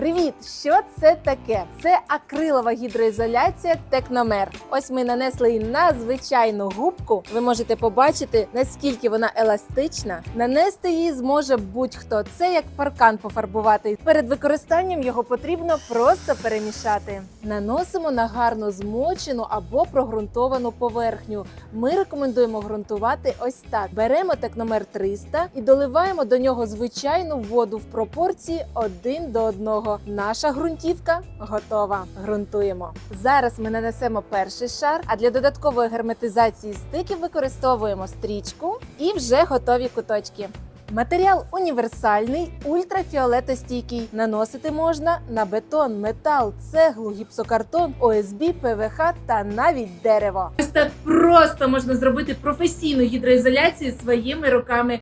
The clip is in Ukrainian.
Привіт! Що це таке? Це акрилова гідроізоляція Текномер. Ось ми нанесли її на звичайну губку. Ви можете побачити, наскільки вона еластична. Нанести її зможе будь-хто. Це як паркан пофарбувати. Перед використанням його потрібно просто перемішати. Наносимо на гарно змочену або прогрунтовану поверхню. Ми рекомендуємо ґрунтувати ось так: беремо Текномер 300 і доливаємо до нього звичайну воду в пропорції 1 до 1. Наша ґрунтівка готова. Ґрунтуємо. Зараз ми нанесемо перший шар, а для додаткової герметизації стиків використовуємо стрічку і вже готові куточки. Матеріал універсальний, ультрафіолетостійкий. Наносити можна на бетон, метал, цеглу, гіпсокартон, ОСБ, ПВХ та навіть дерево. Ось так просто можна зробити професійну гідроізоляцію своїми руками.